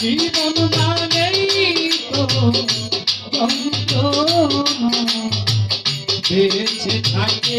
জীবন মানেই তো যন্ত্রণা। বেঁচে থাকে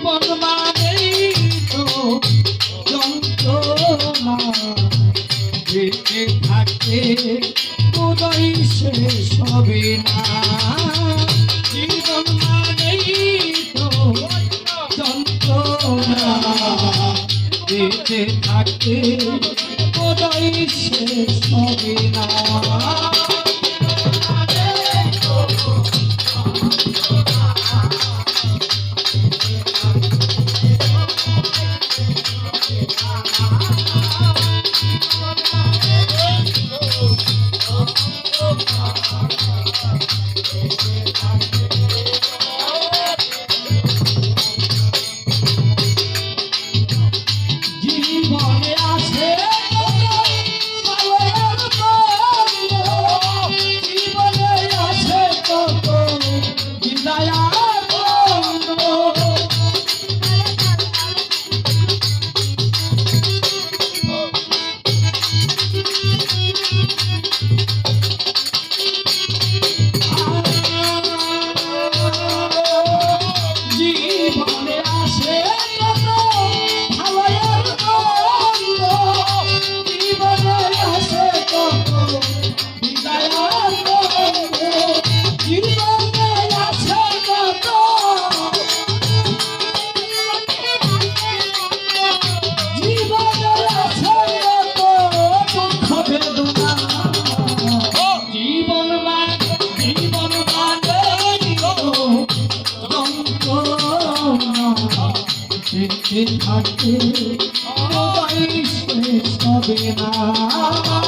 জীবন মানেই তো যন্ত্রণা বেঁচে থাকে উদয় শেষ হবে না জীবন মানেই তো যন্ত্রণা বেঁচে থাকে উদয় শেষ হবে না থাকে। সবাই শেষ হবে না।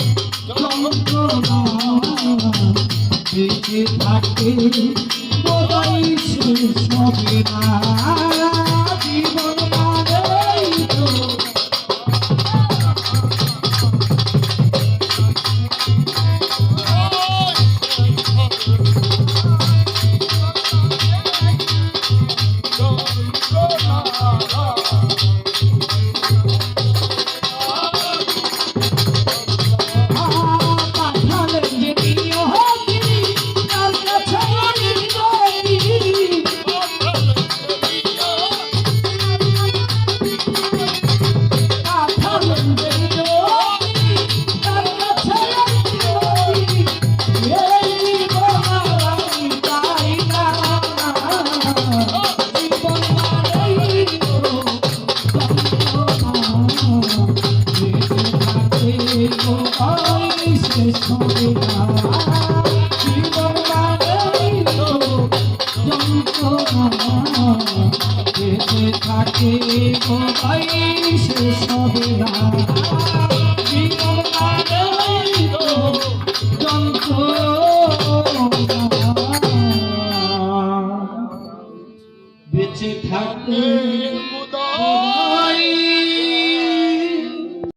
কাছে থাকে বলাই সবে না জীবন মানেই তো Oh, Mm-hmm.